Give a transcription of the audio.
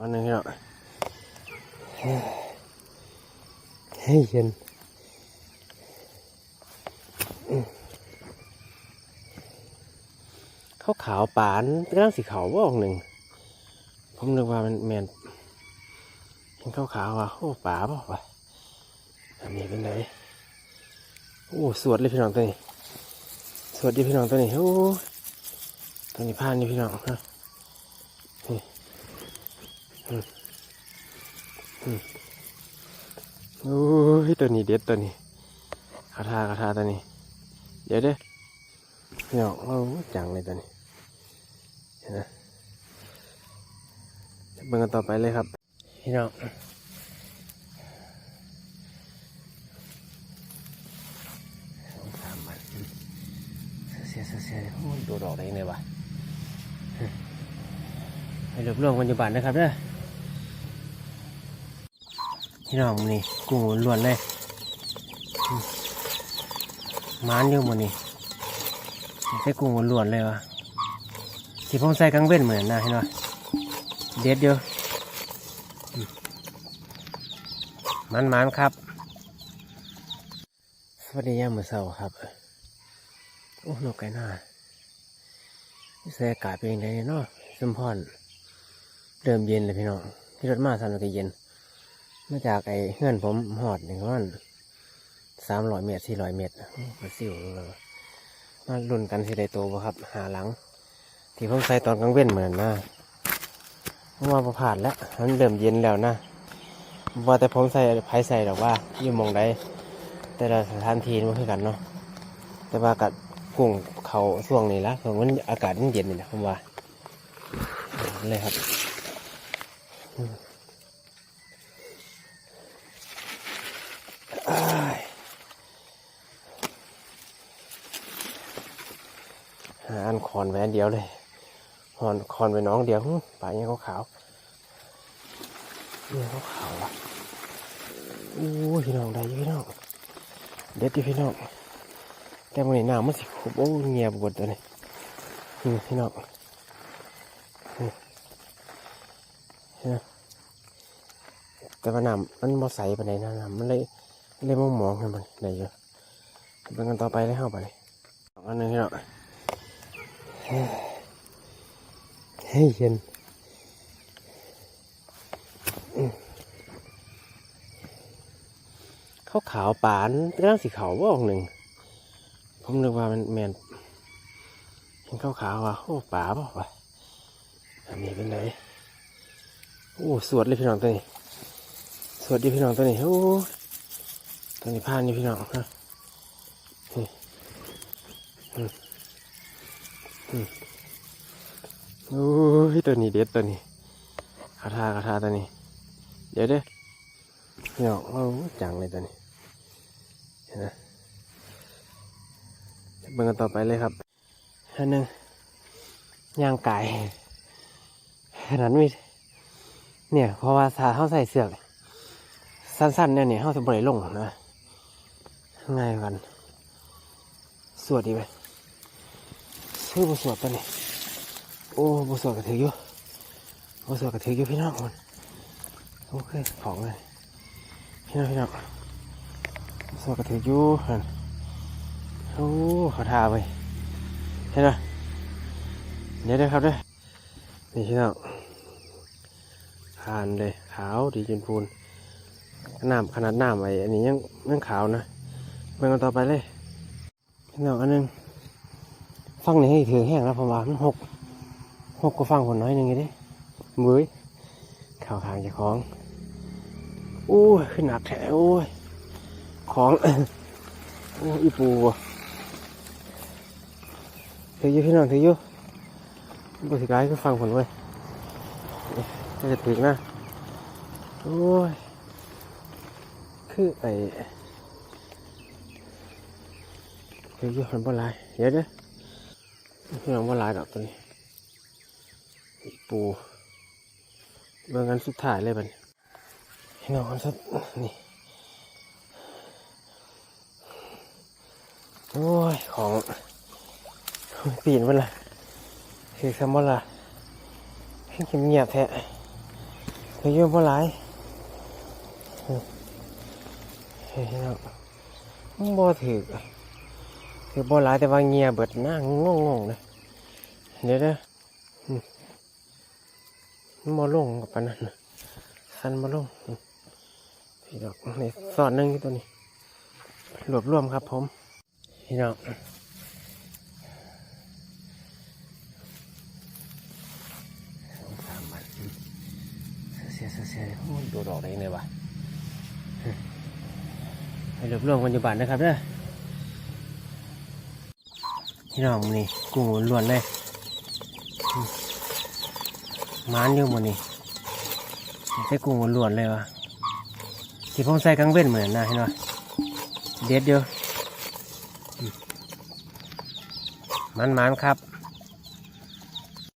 อันนึงพี่น้องให้เย็นข้าวขาวปานกำลังสีขาวว่องหนึ่ง ผมนึกว่ามันแมนเห็นขาวขาวว่าโอ้ป่าเปล่าวะอันนี้เป็นไรโอ้สวดเลยพี่น้องตัวนี้ สวดดีพี่น้องตัวนี้โอ้ตัวนี้พานนี่พี่น้องฮะนี่อืมอืม โอ้ยตัวนี้เด็ดตัวนี้คาถาคาถาตัวนี้ เดี๋ยวเด้อพี่น้องโอ้จังเลยตัวนี้เห็นไหมเบิ่งกันต่อไปเลยครับพี่น้องสองสามวันเสียเสียเสียโอ้ยโดดออกได้ยังไงวะให้รวบรวมกันอยู่บ้านนะครับเด้อ พี่น้องมื้อนี่กุ้งล้วนเลยมานอยู่มันนี่ใส่กุ้งล้วนเลยวะที่ผมใส่กังเว้นเหมือนนะเห็นไหมเด็ดเดียวอืมมันครับสวัสดียามมื้อเช้าครับ โอ้นกไก่หน้าเสียอากาศเป็นยังไงเนาะสมพรเริ่มเย็นเลยพี่น้องที่รถมาสามนาทีเย็น มาจากไอ้เงื่อนผมหอดหนึ่งวันสามร้อยเมตรสี่ร้อยเมตรมาซิวเลยมาลุ้นกันสิได้โตบ่ครับ หาหลัง ที่ผมใส่ตอนกลางเว้นเหมือนนะเพราะว่าประผ่านแล้วมันเริ่มเย็นแล้วนะว่าแต่ผมใส่ไผใส่หรอกว่าอยู่มองใดแต่ละสถานที่มันคือกันเนาะแต่ว่ากัดกุ้งเขาช่วงนี้ละช่วงมันอากาศมันเย็นนี่นะผมว่าเลยครับอืมอ้ายหา อันคอนแหวนเดียวเลยหอนคอนไปน้องเดียวป่าเนี่ยเขาขาวเนี่ยเขาขาวอะโอ้พี่น้องได้พี่น้องเด็ดอยู่พี่น้องแต่มันนี่น้ำมันสิขบโอ้เงียบหมดตัวนี้นี่พี่น้องนี่นไหมแต่ว่าน้ำมันบ่ใสปานใดนะน้ำมันเลยเลยมองมองๆให้มันได้เยอะเป็นกันต่อไปเลยเข้าไปอันหนึงพี่น้อง ให้เย็นอืมขาขาวปานกำลังสีขาวว่องหนึ่ง ผมนึกว่ามันแมนเห็นขาวขาวว่าโอ้ป่าเปล่าวะอันนี้เป็นไรโอ้สวดเลยพี่น้องตัวนี้ สวดดีพี่น้องตัวนี้โอ้ตัวนี้พานนี่พี่น้องฮะนี่อือ โอ้ยตัวนี้เด็ดตัวนี้คาถาคาถาตัวนี้ เดี๋ยวเด้อพี่น้องโอ้จังเลยตัวนี้เห็นไหมเบิ่งกันต่อไปเลยครับอันหนึ่งย่างไก่ขนาดมีเนี่ยเพราะว่าถ้าเขาใส่เสือกสั้นๆเนี่ยเนี่ยเขาจะบริลงนะง่ายกัน สวดดีไห มชื่อบสวดปะเนี่โอ้บสวดกระถืออยู่บสวดกระถืออยู่พี่น้องคนโอเคของเลยพี่น้องพี่น้องบสวดกระถืออยู่หันโอ้เขาทาไปเห็นไหมเดี๋ยวเด้ครับเด้อนี่พี่น้องทานเลยขาวดีจนพูนน้ำขนาดน้ำไอ้อันนี้ยังยังขาวนะเบิ่งกันต่อไปเลยพี่น้องอันหนึง ฟังนี่ให้ถือแห้งแล้วผมว่ามันหกหกก็ฟังคนน้อยหนึ่งไงเด้มือยข่าวขางจากของโอ้ยขึ้นหนักแถวโอ้ยของโอ้อีปูว่ะถืออยู่พี่น้องถืออยู่บสิกายก็ฟังผลไว้ยจะถึงนะโอ้ยคือไอ้ถืออยู่หันบ่หลายเดี๋ยวเด้อ พี่น้องบ่หลายดอกตัวนี้ปูเบิ่งกันสุดท้ายเลยบัดนี้พี่น้องอันสุดนี่โอ้ยของปีนมันละคือคำว่าละให้เงียบแท้เคยอยุ่บ่หลายเฮ้ยเฮ้ยเนาะบ่ถือ คือบ่หลายแต่ว่าเงียเบิดหนั่งงงๆเลยเดี๋ยวเด้อมมันบ่ลงกับปานนั้นน่ะสันบ่ลงพี่ดอกนี่สอดหนึงอยู่ตัวนี้รวบรวมครับผมพี่น้องสองสามวันเสียเสียเสียโอ้ยโดออกได้ยังไงวะไปรวบรวมกันอยู่บ้านนะครับเด้อ พี่น้องนี่กุ้งล้วนเลยมานอยู่หมันนี่ใส่กุ้งล้วนเลยวะที่ผมใส่กลางเว้นเหมือนนะเห็นไหมเด็ดเดียวมันมันครับ